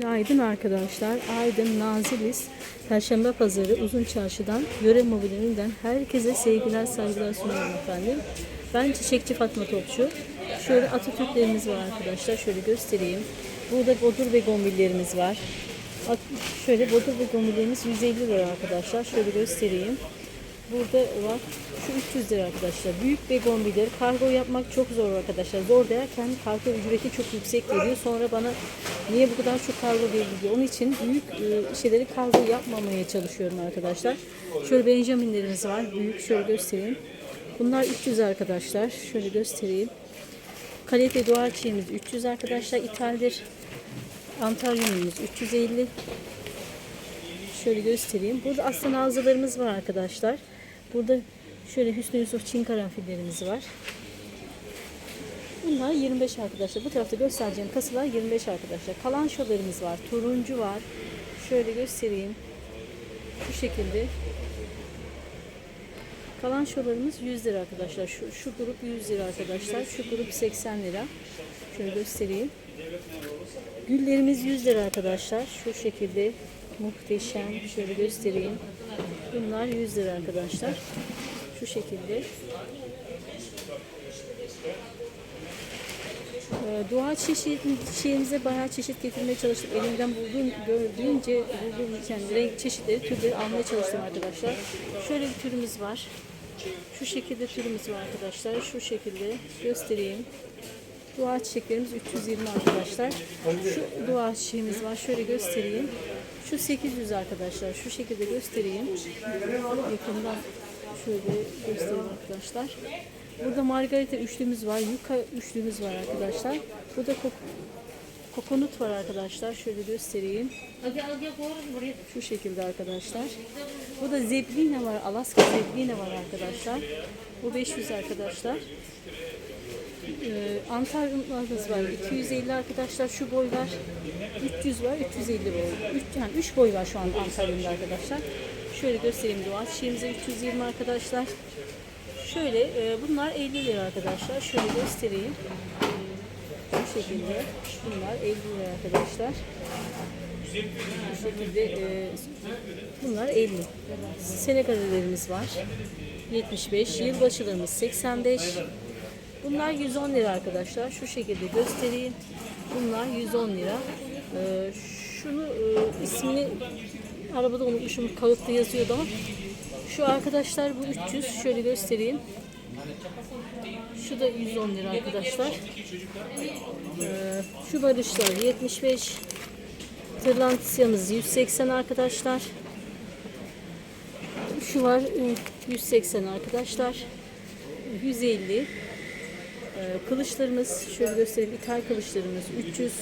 Günaydın arkadaşlar. Aydın Nazilis Perşembe Pazarı Uzun Çarşı'dan Yöre Mobilya'dan herkese sevgiler saygılar sunuyorum efendim. Ben Çiçekçi Fatma Topçu. Şöyle Atatürklerimiz var arkadaşlar. Şöyle göstereyim. Burada bodur ve gombillerimiz var. Şöyle bodur ve gombillerimiz 150 lira arkadaşlar. Şöyle göstereyim. Burada var. Şu 300 lira arkadaşlar. Büyük begonbileri kargo yapmak çok zor arkadaşlar. Zor derken kargo ücreti çok yüksek geliyor. Sonra bana niye bu kadar çok kargo veriliyor? Onun için büyük e, şeyleri kargo yapmamaya çalışıyorum arkadaşlar. Şöyle benjaminlerimiz var. Büyük şöyle göstereyim. Bunlar 300 arkadaşlar. Şöyle göstereyim. Kalite doğal çiğimiz 300 arkadaşlar. İthaldir. Antalya'mız 350. Şöyle göstereyim. Burada aslan ağzalarımız var arkadaşlar. Burada şöyle Hüsnü Yusuf Çin karanfillerimiz var. Bunlar 25 arkadaşlar. Bu tarafta göstereceğim kasalar 25 arkadaşlar. Kalan şolarımız var. Turuncu var. Şöyle göstereyim. Bu şekilde. Kalan şolarımız 100 lira arkadaşlar. Şu, şu grup 100 lira arkadaşlar. Şu grup 80 lira. Şöyle göstereyim. Güllerimiz 100 lira arkadaşlar. Şu şekilde muhteşem. Şöyle göstereyim. Bunlar 100 lira arkadaşlar. Şu şekilde. Ee, Doğa çeşit şeyimize bayağı çeşit getirmeye çalıştım. Elimden bulduğum, gördüğünce bulduğum yani renk çeşitleri, türleri almaya çalıştım arkadaşlar. Şöyle bir türümüz var. Şu şekilde türümüz var arkadaşlar. Şu şekilde göstereyim. Dua çiçeklerimiz 320 arkadaşlar. Şu dua çiçeğimiz var. Şöyle göstereyim. Şu 800 arkadaşlar. Şu şekilde göstereyim. Yakından şöyle göstereyim arkadaşlar. Burada margarita üçlümüz var. Yuka üçlümüz var arkadaşlar. Burada kok kokonut var arkadaşlar. Şöyle göstereyim. Şu şekilde arkadaşlar. Burada zeblina var. Alaska zeblina var arkadaşlar. Bu 500 arkadaşlar. Ee, Antalya'mız var 250 arkadaşlar. Şu boy var 300 var 350 boy. 3, yani 3 boy var şu anda Antalya'mda arkadaşlar. Şöyle göstereyim doğa çiçeğimize 320 arkadaşlar. Şöyle e, bunlar 50 lira arkadaşlar. Şöyle göstereyim. Bu şekilde bunlar 50 lira arkadaşlar. Bu şekilde e, bunlar 50 Senegallerimiz var 75 yılbaşılarımız 85 Bunlar 110 lira arkadaşlar. Şu şekilde göstereyim. Bunlar 110 lira. Ee, şunu e, ismini arabada unutmuşum. Kağıtta yazıyordu ama şu arkadaşlar bu 300. Şöyle göstereyim. Şu da 110 lira arkadaşlar. Ee, şu barışlar 75. Tırlantisyamız 180 arkadaşlar. Şu var e, 180 arkadaşlar. 150 ee, Kılıçlarımız şöyle göstereyim. İthal kılıçlarımız 300.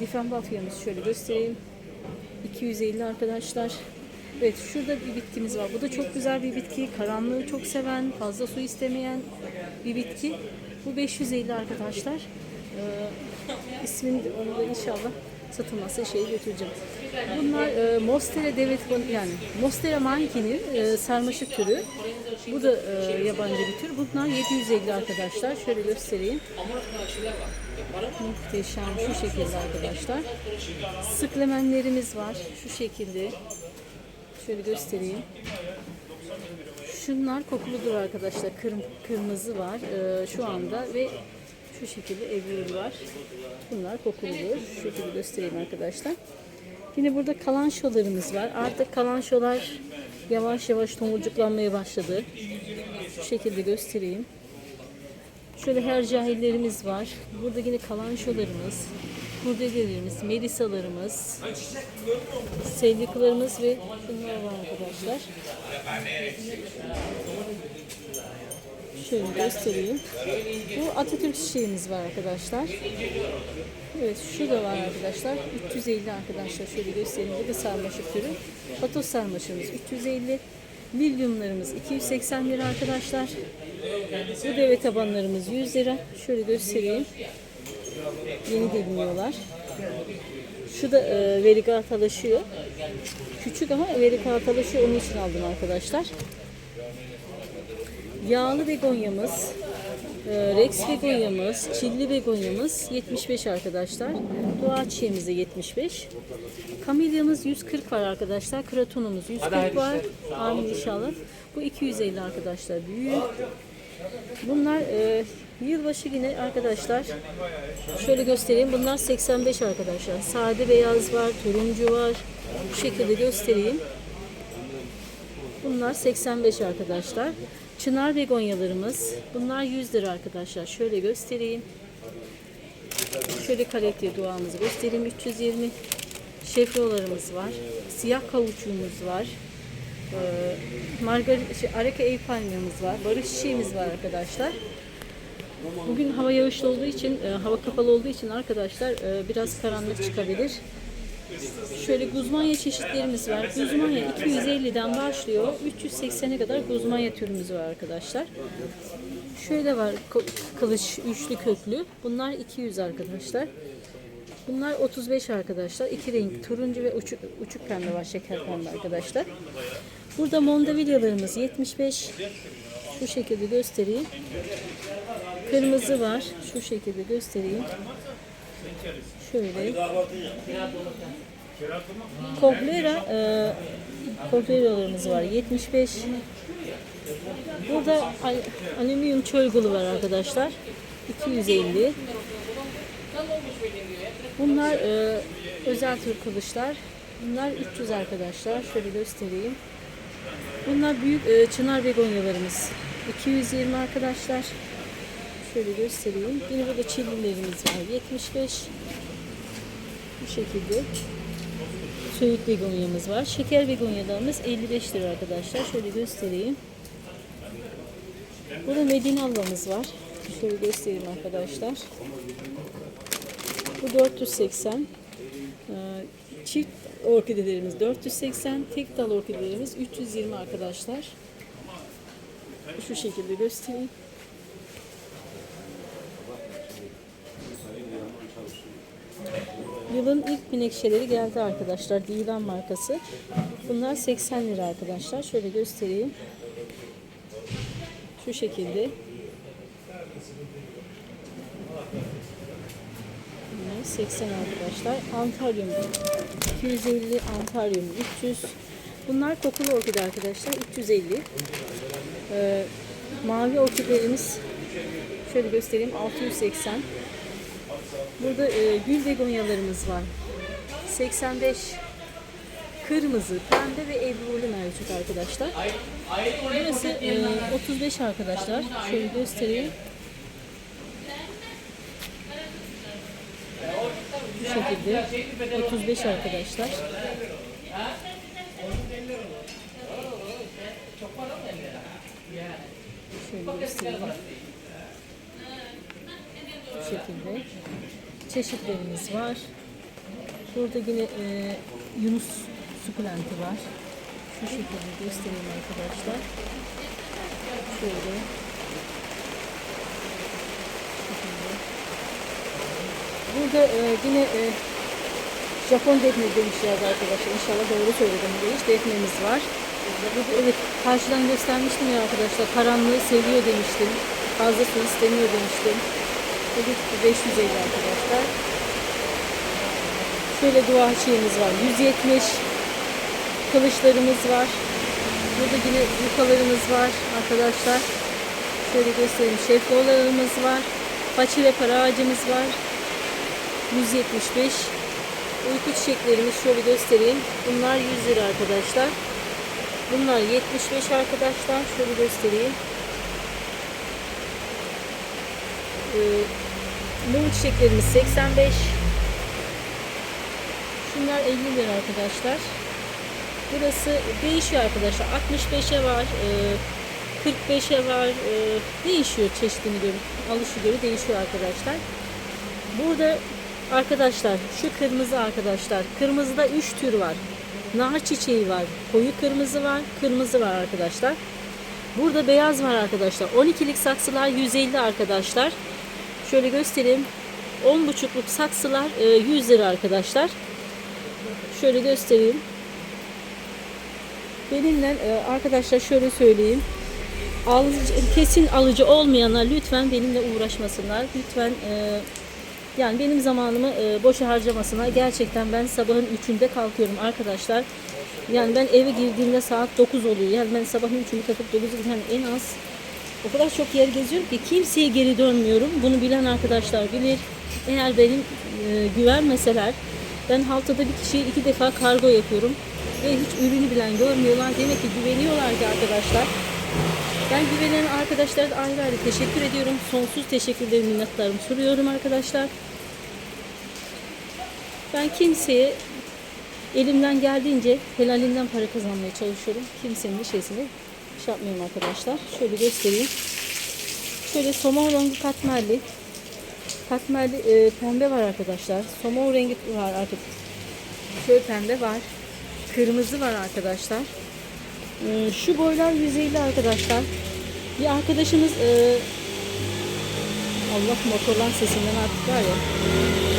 Difenbafyamız şöyle göstereyim. 250 arkadaşlar. Evet şurada bir bitkimiz var. Bu da çok güzel bir bitki. Karanlığı çok seven, fazla su istemeyen bir bitki. Bu 550 arkadaşlar. Ee, ismini onu da inşallah satılmazsa şeyi götüreceğim. Bunlar e, Monstera devet yani Monstera mankini e, sarmaşık türü. Bu da e, yabancı bir tür. Bunlar 750 arkadaşlar. Şöyle göstereyim. Muhteşem şu şekilde arkadaşlar. Sıklemenlerimiz var. Şu şekilde. Şöyle göstereyim. Şunlar kokuludur arkadaşlar. Kırm- kırmızı var e, şu anda ve şu şekilde evrili var. Bunlar kokuludur. Şu şekilde göstereyim arkadaşlar. Yine burada kalanşolarımız var. Artık kalanşolar yavaş yavaş tomurcuklanmaya başladı. Şu şekilde göstereyim. Şöyle her cahillerimiz var. Burada yine kalanşolarımız, kurdelelerimiz, melisalarımız, sevdiklerimiz ve bunlar var arkadaşlar. Şöyle göstereyim. Bu Atatürk çiçeğimiz var arkadaşlar. Evet şu da var arkadaşlar. 350 arkadaşlar. Şöyle göstereyim. Bu da sarmaşık türü. Patos sarmaşığımız 350. Lilyumlarımız 280 lira arkadaşlar. Bu deve tabanlarımız 100 lira. Şöyle göstereyim. Yeni deliniyorlar. Şu da e, verigatalaşıyor. Küçük ama verigatalaşıyor. Onun için aldım arkadaşlar. Yağlı begonyamız Ee, Rex begonyamız, çilli begonyamız 75 arkadaşlar. Dua çiçeğimiz de 75. Kamilyamız 140 var arkadaşlar. Kratonumuz 140 var. Amin inşallah. Bu 250 arkadaşlar büyüğü. Bunlar e, yılbaşı yine arkadaşlar şöyle göstereyim. Bunlar 85 arkadaşlar. Sade beyaz var, turuncu var. Bu şekilde göstereyim. Bunlar 85 arkadaşlar. Çınar begonyalarımız. Bunlar 100 lira arkadaşlar. Şöyle göstereyim. Şöyle kaletli duamızı göstereyim. 320. Şefrolarımız var. Siyah kavuçuğumuz var. Ee, margarin, şey, araka ev var. Barış çiçeğimiz var arkadaşlar. Bugün hava yağışlı olduğu için, e, hava kapalı olduğu için arkadaşlar e, biraz karanlık çıkabilir. Şöyle guzmanya çeşitlerimiz var. Guzmanya 250'den başlıyor. 380'e kadar guzmanya türümüz var arkadaşlar. Şöyle var kılıç üçlü köklü. Bunlar 200 arkadaşlar. Bunlar 35 arkadaşlar. İki renk turuncu ve uçuk, uçuk pembe var. Şeker pembe arkadaşlar. Burada mondavilyalarımız 75. Şu şekilde göstereyim. Kırmızı var. Şu şekilde göstereyim. Şöyle. Kohlera, e, kohleralarımız var 75. Burada al- alüminyum çölgülü var arkadaşlar. 250. Bunlar e, özel tür kılıçlar. Bunlar 300 arkadaşlar. Şöyle göstereyim. Bunlar büyük e, çınar begonyalarımız. 220 arkadaşlar. Şöyle göstereyim. Yine burada çillilerimiz var. 75. Bu şekilde. Söğüt begonyamız var. Şeker begonyalarımız 55 lira arkadaşlar. Şöyle göstereyim. Burada Medine ablamız var. Şöyle göstereyim arkadaşlar. Bu 480. Ee, Çift orkidelerimiz 480. Tek dal orkidelerimiz 320 arkadaşlar. Şu şekilde göstereyim. Yılın ilk menekşeleri geldi arkadaşlar. Dilan markası. Bunlar 80 lira arkadaşlar. Şöyle göstereyim. Şu şekilde. Bunlar 80 arkadaşlar. Antalyum 250, Antalyum 300. Bunlar kokulu orkide arkadaşlar. 350. Ee, mavi orkidelerimiz şöyle göstereyim 680. Burada e, gül begonyalarımız var. 85 kırmızı, pembe ve ebruli mevcut arkadaşlar. Burası e, 35 arkadaşlar. Şöyle göstereyim. Bu şekilde 35 arkadaşlar. Şöyle göstereyim. Bu şekilde çeşitlerimiz var. Burada yine e, Yunus sukulenti var. Şu şekilde göstereyim arkadaşlar. Şöyle. Şekilde. Burada e, yine e, Japon defne demişlerdi arkadaşlar. İnşallah doğru söyledim bu iş. Defnemiz var. Evet karşıdan göstermiştim ya arkadaşlar. Karanlığı seviyor demiştim. Fazlasını istemiyor demiştim. Evet 550 arkadaşlar. Şöyle dua şeyimiz var. 170 kılıçlarımız var. Burada yine yukalarımız var arkadaşlar. Şöyle göstereyim. Şeflolarımız var. Paçı ve para ağacımız var. 175. Uyku çiçeklerimiz şöyle göstereyim. Bunlar 100 lira arkadaşlar. Bunlar 75 arkadaşlar. Şöyle göstereyim. Ee, mum çiçeklerimiz 85. Şunlar 50 lira arkadaşlar. Burası değişiyor arkadaşlar. 65'e var. e, 45'e var. e, Değişiyor çeşidini göre. Alışı göre değişiyor arkadaşlar. Burada arkadaşlar şu kırmızı arkadaşlar. Kırmızıda 3 tür var. Nar çiçeği var. Koyu kırmızı var. Kırmızı var arkadaşlar. Burada beyaz var arkadaşlar. 12'lik saksılar 150 arkadaşlar. Şöyle göstereyim. 10,5'luk saksılar e, 100 lira arkadaşlar. Şöyle göstereyim. Benimle e, arkadaşlar şöyle söyleyeyim. alıcı, kesin alıcı olmayanlar lütfen benimle uğraşmasınlar. Lütfen e, yani benim zamanımı e, boşa harcamasınlar. Gerçekten ben sabahın 3'ünde kalkıyorum arkadaşlar. Yani ben eve girdiğimde saat 9 oluyor. Yani ben sabahın 3'ünde kalkıp 9'da yani en az o kadar çok yer geziyorum ki kimseye geri dönmüyorum. Bunu bilen arkadaşlar bilir. Eğer benim e, güvenmeseler ben haftada bir kişiye iki defa kargo yapıyorum. Ve hiç ürünü bilen görmüyorlar. Demek ki güveniyorlar ki arkadaşlar. Ben güvenen arkadaşlara da ayrı ayrı teşekkür ediyorum. Sonsuz teşekkürlerimi, minnettarımı sunuyorum arkadaşlar. Ben kimseye elimden geldiğince helalinden para kazanmaya çalışıyorum. Kimsenin de şeysini şey yapmıyorum arkadaşlar. Şöyle göstereyim. Şöyle somon rengi katmerli. Katmerli e, pembe var arkadaşlar. Somon rengi var artık. Şöyle pembe var. Kırmızı var arkadaşlar. Ee, Şu boylar 150 arkadaşlar. Bir arkadaşımız e, Allah motorlan sesinden artık var ya.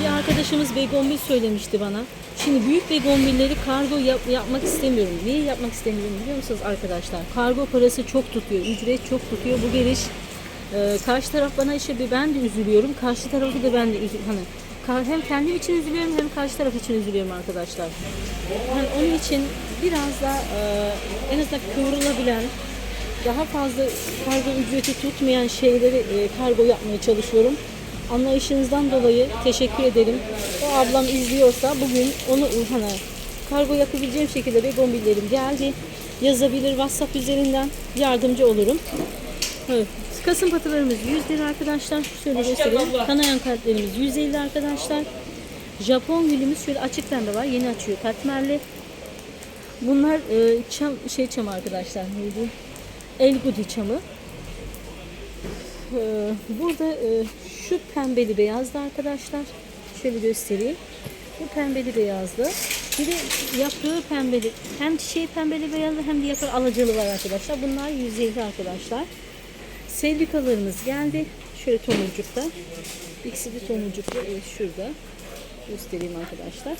Bir arkadaşımız begonbil söylemişti bana. Şimdi büyük begonbilleri kargo yap- yapmak istemiyorum. Niye yapmak istemiyorum biliyor musunuz arkadaşlar? Kargo parası çok tutuyor. Ücret çok tutuyor. Bu geliş e, karşı taraf bana işte bir ben de üzülüyorum. Karşı tarafı da ben de üzü- hani hem kendim için üzülüyorum hem karşı taraf için üzülüyorum arkadaşlar. Yani onun için biraz da e, en azından kıvrılabilen daha fazla kargo ücreti tutmayan şeyleri e, kargo yapmaya çalışıyorum. Anlayışınızdan dolayı teşekkür ederim. O ablam izliyorsa bugün onu hani kargo yapabileceğim şekilde begonbillerim geldi. Yazabilir WhatsApp üzerinden yardımcı olurum. Evet. Kasım patılarımız 100 lira arkadaşlar. Şöyle göstereyim. Kanayan kalplerimiz 150 arkadaşlar. Japon gülümüz şöyle açık pembe var. Yeni açıyor katmerli. Bunlar e, çam şey çamı arkadaşlar. Neydi? Elgudi çamı. Ee, Burada e, şu pembeli beyazdı arkadaşlar. Şöyle göstereyim. Bu pembeli beyazlı. Bir de yaprağı pembeli. Hem çiçeği pembeli beyazlı hem de yaprağı alacalı var arkadaşlar. Bunlar 150 arkadaşlar. Selvikalarımız geldi. Şöyle tomurcukta. İkisi de tomurcukta. Evet, şurada. Göstereyim arkadaşlar.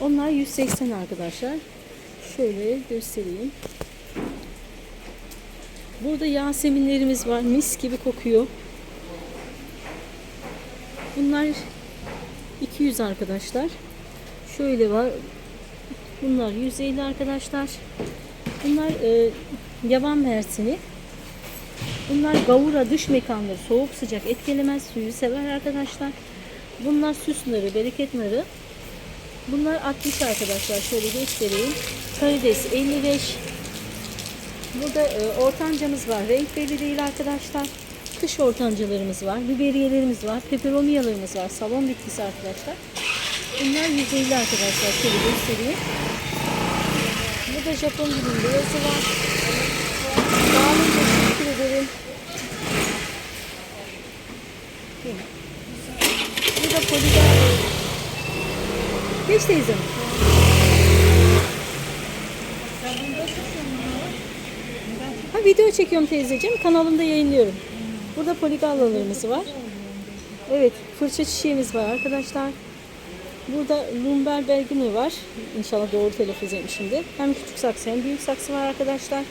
Onlar 180 arkadaşlar. Şöyle göstereyim. Burada yaseminlerimiz var. Mis gibi kokuyor. Bunlar 200 arkadaşlar. Şöyle var. Bunlar 150 arkadaşlar. Bunlar e, yaban mersini. Bunlar gavura dış mekandır. Soğuk sıcak etkilemez. Suyu sever arkadaşlar. Bunlar süs narı, bereket narı. Bunlar 60 arkadaşlar. Şöyle göstereyim. Karides 55. Burada e, ortancamız var. Renk belli değil arkadaşlar. Kış ortancalarımız var. Biberiyelerimiz var. Peperomiyalarımız var. Salon bitkisi arkadaşlar. Bunlar 150 arkadaşlar. Şöyle göstereyim. Burada Japon gülün beyazı var. Sağ olun. Teşekkür ederim. Burada poligon. Geç teyzem. Ha video çekiyorum teyzeciğim. Kanalımda yayınlıyorum. Burada poligallalarımız var. Evet, fırça çiçeğimiz var arkadaşlar. Burada Lumber Bergini var. İnşallah doğru telaffuz etmişimdir. Hem küçük saksı hem büyük saksı var arkadaşlar.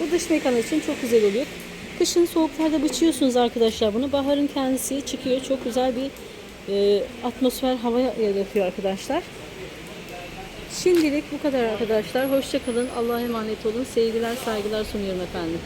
Bu dış mekan için çok güzel oluyor. Kışın soğuklarda biçiyorsunuz arkadaşlar bunu. Baharın kendisi çıkıyor. Çok güzel bir e, atmosfer hava yaratıyor arkadaşlar. Şimdilik bu kadar arkadaşlar. Hoşçakalın. Allah'a emanet olun. Sevgiler, saygılar sunuyorum efendim.